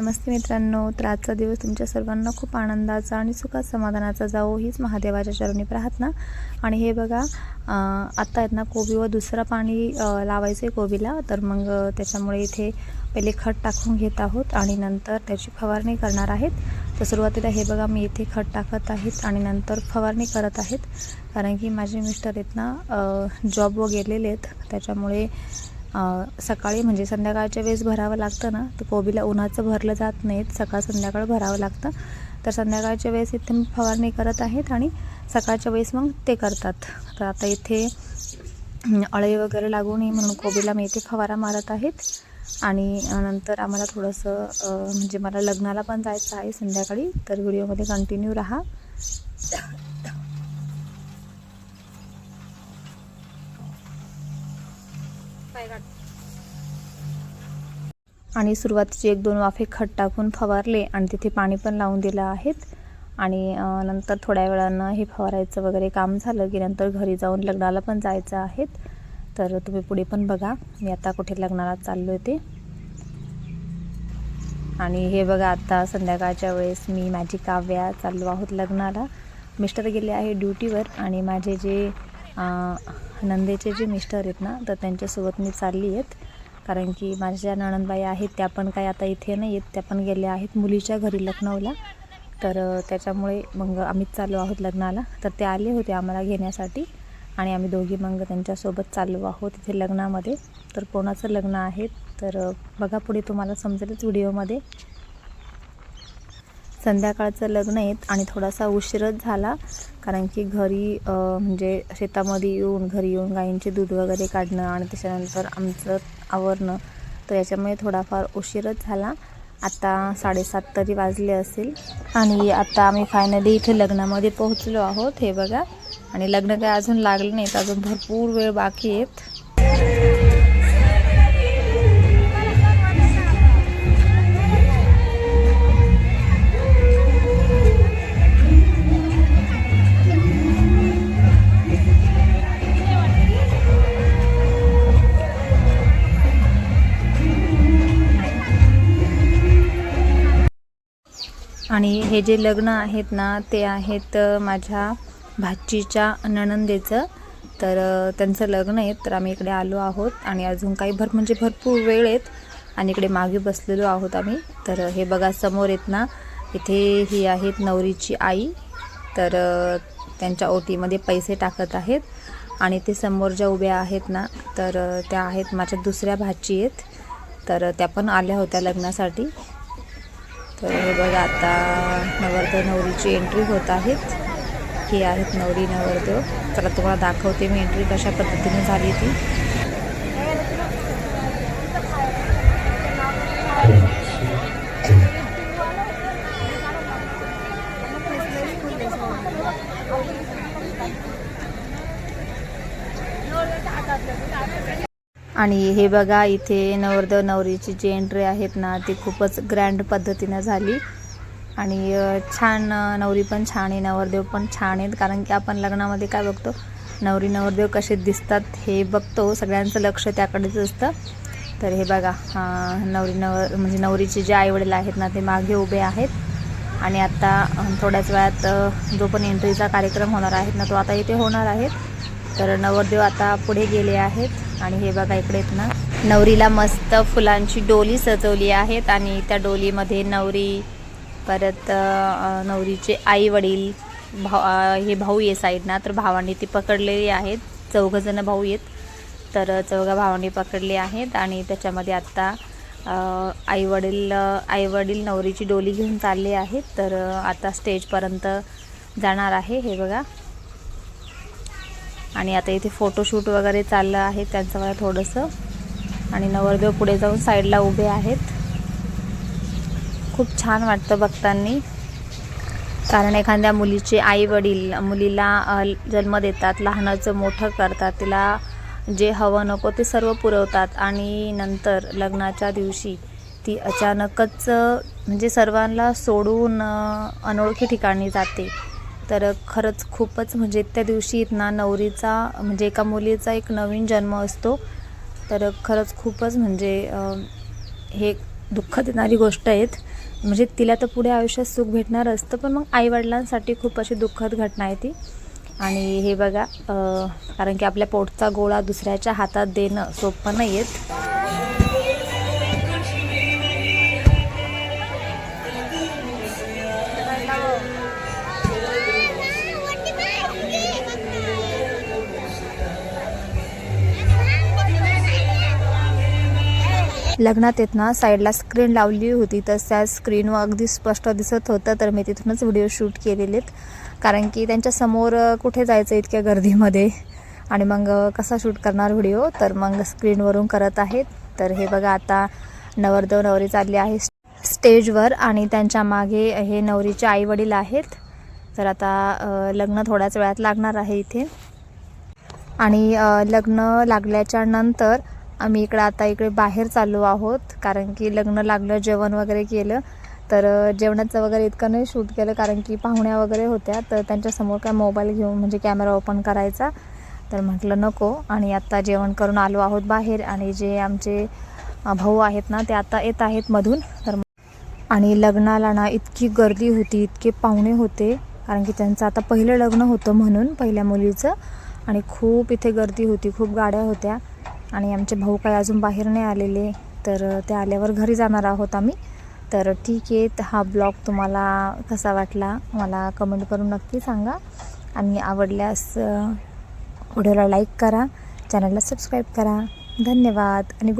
नमस्ते मित्रांनो. तर आजचा दिवस तुमच्या सर्वांना खूप आनंदाचा आणि सुखात समाधानाचा जावो हीच महादेवाच्या चरणी प्रार्थना. आणि हे बघा आत्ता आहेत ना कोबीवर दुसरं पाणी लावायचं आहे कोबीला. तर मग त्याच्यामुळे इथे पहिले खत टाकून घेत आहोत आणि नंतर त्याची फवारणी करणार आहेत. तर सुरुवातीला हे बघा मी इथे खत टाकत आहेत आणि नंतर फवारणी करत आहेत. कारण की माझे मिस्टर आहेत ना जॉबवर गेलेले आहेत. त्याच्यामुळे सकाळी म्हणजे संध्याकाळच्या वेळेस भरावं लागतं ना तर कोबीला उन्हाचं भरलं जात नाहीत सकाळ संध्याकाळ भरावं लागतं. तर संध्याकाळच्या वेळेस इथे मी फवारणी करत आहेत आणि सकाळच्या वेळेस मग ते करतात. तर आता इथे अळे वगैरे लागू नये म्हणून कोबीला मी इथे फवारा मारत आहेत. आणि नंतर आम्हाला थोडंसं म्हणजे मला लग्नाला पण जायचं आहे संध्याकाळी तर व्हिडिओमध्ये कंटिन्यू राहा. आणि सुरुवातीचे एक दोन वाफे खत टाकून फवारले आणि तिथे पाणी पण लावून दिलं आहेत. आणि नंतर थोड्या वेळानं हे फवारायचं वगैरे काम झालं की नंतर घरी जाऊन लग्नाला पण जायचं आहेत. तर तुम्ही पुढे पण बघा. मी आता कुठे लग्नाला चाललो ते. आणि हे बघा आता संध्याकाळच्या वेळेस मी माझी काव्या चाललो आहोत लग्नाला. मिस्टर गेले आहे ड्युटीवर आणि माझे जे नंदेचे जे मिस्टर आहेत ना तर त्यांच्यासोबत मी चालली आहेत. कारण की माझ्या नणंदबाई आहेत त्या पण काय आता इथे नाही आहेत. त्या पण गेल्या आहेत मुलीच्या घरी लखनौला. तर त्याच्यामुळे मग आम्हीच चाललो आहोत लग्नाला. तर ते आले होते आम्हाला घेण्यासाठी. आणि आम्ही दोघी मग त्यांच्यासोबत चाललो आहोत इथे लग्नामध्ये. तर कोणाचं लग्न आहे? तर बघा पुढे तुम्हाला समजेलच व्हिडिओमध्ये. संध्याकाळचं लग्न आहेत आणि थोडासा उशीरच झाला कारण की घरी म्हणजे शेतामध्ये येऊन घरी येऊन गायींचे दूध वगैरे काढणं आणि त्याच्यानंतर आमचं आवरणं तर याच्यामुळे थोडाफार उशीरच झाला. आता साडेसात तरी वाजले असेल आणि आता आम्ही फायनली इथे लग्नामध्ये पोहोचलो आहोत हे बघा. आणि लग्न काय अजून लागलं नाहीत अजून भरपूर वेळ बाकी आहेत. आणि हे जे लग्न आहेत ना ते आहेत माझ्या भाचीच्या नणंदेचं. तर त्यांचं लग्न आहे तर आम्ही इकडे आलो आहोत आणि अजून काही भर म्हणजे भरपूर वेळ आहेत आणि इकडे मागे बसलेलो आहोत आम्ही. तर हे बघा समोर आहेत ना इथे ही आहेत नवरीची आई. तर त्यांच्या ओटीमध्ये पैसे टाकत आहेत आणि ते समोर ज्या उभ्या आहेत ना तर त्या आहेत माझ्या दुसऱ्या भाची आहेत. तर त्या पण आल्या होत्या लग्नासाठी. तर हे बघा आता नवरदेव नवरीची एंट्री होत आहेत. हे आहेत नवरी नवरदेव. चला तुम्हाला दाखवते मी एंट्री कशा पद्धतीने झाली ती. आणि हे बघा इथे नवरदेव नवरीची जी एंट्री आहेत ना ती खूपच ग्रँड पद्धतीनं झाली. आणि छान नवरी पण छान आहे नवरदेव पण छान आहेत. कारण की आपण लग्नामध्ये काय बघतो नवरी नवरदेव कसे दिसतात हे बघतो सगळ्यांचं लक्ष त्याकडेच असतं. तर हे बघा नवरी नवर म्हणजे नवरीचे जे आईवडील आहेत ना ते मागे उभे आहेत. आणि आत्ता थोड्याच वेळात जो पण एंट्रीचा कार्यक्रम होणार आहे ना तो आता इथे होणार आहे. तर नवरदेव आता पुढे गेले आहेत. आणि हे बघा इकडे ना. नवरीला मस्त फुलांची डोली सजवली आहेत आणि त्या डोलीमध्ये नवरी परत नवरीचे आई वडील भाऊ हे भाऊ आहे साईडना तर भावांनी ती पकडलेली आहेत. चौघंजणं भाऊ आहेत तर चौघा भावांनी पकडले आहेत आणि त्याच्यामध्ये आत्ता आई वडील आई वडील नवरीची डोली घेऊन चालले आहेत. तर आता स्टेजपर्यंत जाणार आहे हे बघा. आणि आता इथे फोटोशूट वगैरे चाललं आहे त्यांचं मला थोडंसं. आणि नवरदेव पुढे जाऊन साईडला उभे आहेत. खूप छान वाटतं बघताना. कारण एखाद्या मुलीचे आई वडील मुलीला जन्म देतात लहानाचं मोठं करतात तिला जे हवं नको ते सर्व पुरवतात. आणि नंतर लग्नाच्या दिवशी ती अचानकच म्हणजे सर्वांना सोडून अनोळखी ठिकाणी जाते. तर खरंच खूपच म्हणजे त्या दिवशी ना नवरीचा म्हणजे एका मुलीचा एक नवीन जन्म असतो. तर खरंच खूपच म्हणजे हे दुःख देणारी गोष्ट आहेत. म्हणजे तिला तर पुढे आयुष्यात सुख भेटणार असतं पण मग आईवडिलांसाठी खूप अशी दुःखद घटना आहे ती. आणि हे बघा कारण की आपल्या पोटचा गोळा दुसऱ्याच्या हातात देणं सोपं नाही आहेत लग्नात येत ना साईडला स्क्रीन लावली होती तर त्या स्क्रीनवर अगदी स्पष्ट दिसत होतं तर मी तिथूनच व्हिडिओ शूट केलेलेत. कारण की त्यांच्यासमोर कुठे जायचं इतक्या गर्दीमध्ये? आणि मग कसा शूट करणार व्हिडिओ तर मग स्क्रीनवरून करत आहेत. तर हे बघा आता नवरदेव नवरी चालली आहे स्टेजवर आणि त्यांच्या मागे हे नवरीचे आईवडील आहेत. तर आता लग्न थोड्याच वेळात लागणार आहे इथे. आणि लग्न लागल्याच्या नंतर आम्ही इकडं आता इकडे बाहेर चाललो आहोत कारण की लग्न लागलं जेवण वगैरे केलं. तर जेवणाचं वगैरे इतकं नाही शूट केलं कारण की पाहुण्या वगैरे होत्या. तर त्यांच्यासमोर काय मोबाईल घेऊन म्हणजे कॅमेरा ओपन करायचा. तर म्हटलं नको. आणि आत्ता जेवण करून आलो आहोत बाहेर. आणि जे आमचे भाऊ आहेत ना ते आता येत आहेत मधून. तर आणि लग्नाला ना इतकी गर्दी होती इतके पाहुणे होते. कारण की त्यांचं आता पहिलं लग्न होतं म्हणून पहिल्या मुलीचं. आणि खूप इथे गर्दी होती खूप गाड्या होत्या. आणि आमचे भाऊ काय अजून बाहेर नाही आलेले तर ते आल्यावर घरी जाणार आहोत आम्ही. तर ठीक आहे हा ब्लॉग तुम्हाला कसा वाटला मला कमेंट करून नक्की सांगा. आणि आवडल्यास व्हिडिओला लाईक करा चॅनलला सबस्क्राईब करा. धन्यवाद आणि गुड